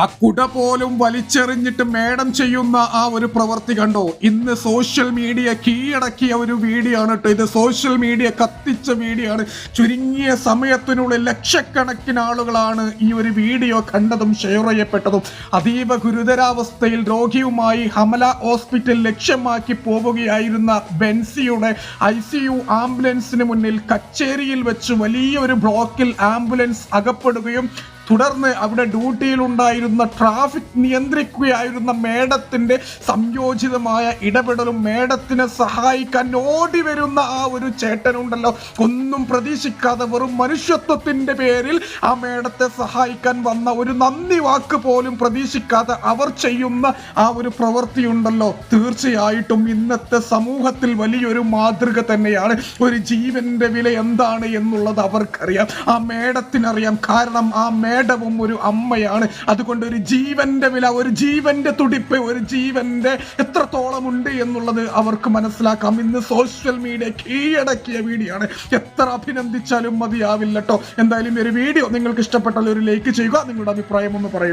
ആ കുട പോലും വലിച്ചെറിഞ്ഞിട്ട് മേഡം ചെയ്യുന്ന ആ ഒരു പ്രവൃത്തി കണ്ടോ? ഇന്ന് സോഷ്യൽ മീഡിയ കീഴടക്കിയ ഒരു വീഡിയോ ആണ് കേട്ടോ ഇത്. സോഷ്യൽ മീഡിയ കത്തിച്ച വീഡിയോ ആണ് ചുരുങ്ങിയ സമയത്തിനുള്ളിൽ ലക്ഷക്കണക്കിന് ആളുകളാണ് ഈ ഒരു വീഡിയോ കണ്ടതും ഷെയർ ചെയ്യപ്പെട്ടതും. അതീവ ഗുരുതരാവസ്ഥയിൽ രോഗിയുമായി ഹമല ഹോസ്പിറ്റൽ ലക്ഷ്യമാക്കി പോവുകയായിരുന്ന ബെൻസിയുടെ ഐ സി യു ആംബുലൻസിന് മുന്നിൽ കച്ചേരിയിൽ വെച്ച് വലിയൊരു ബ്ലോക്കിൽ ആംബുലൻസ് അകപ്പെടുകയും തുടർന്ന് അവിടെ ഡ്യൂട്ടിയിലുണ്ടായിരുന്ന ട്രാഫിക് നിയന്ത്രിക്കുകയായിരുന്ന മേഡത്തിന്റെ സംയോജിതമായ ഇടപെടലും മേഡത്തിനെ സഹായിക്കാൻ ഓടി വരുന്ന ആ ഒരു ചേട്ടനുണ്ടല്ലോ. ഒന്നും പ്രതീക്ഷിക്കാതെ വെറും മനുഷ്യത്വത്തിന്റെ പേരിൽ ആ മേഡത്തെ സഹായിക്കാൻ വന്ന ഒരു നന്ദി വാക്ക് പോലും പ്രതീക്ഷിക്കാതെ അവർ ചെയ്യുന്ന ആ ഒരു പ്രവൃത്തിയുണ്ടല്ലോ. തീർച്ചയായിട്ടും ഇന്നത്തെ സമൂഹത്തിൽ വലിയൊരു മാതൃക തന്നെയാണ്. ഒരു ജീവന്റെ വില എന്താണ് എന്നുള്ളത് അവർക്കറിയാം. ആ മേഡത്തിനറിയാം. കാരണം ആ മേഡവും ഒരു അമ്മയാണ്. അതുകൊണ്ട് ഒരു ജീവന്റെ വില ഒരു ജീവന്റെ തുടിപ്പ് ഒരു ജീവന്റെ എത്രത്തോളം ഉണ്ട് എന്നുള്ളത് അവർക്ക് മനസ്സിലാക്കാം. ഇന്ന് സോഷ്യൽ മീഡിയ കീഴടക്കിയ വീഡിയോ ആണ് എത്ര അഭിനന്ദിച്ചാലും മതിയാവില്ല കേട്ടോ എന്തായാലും ഒരു വീഡിയോ നിങ്ങൾക്ക് ഇഷ്ടപ്പെട്ടാൽ ഒരു ലൈക്ക് ചെയ്യുക. നിങ്ങളുടെ അഭിപ്രായം ഒന്ന് പറയൂ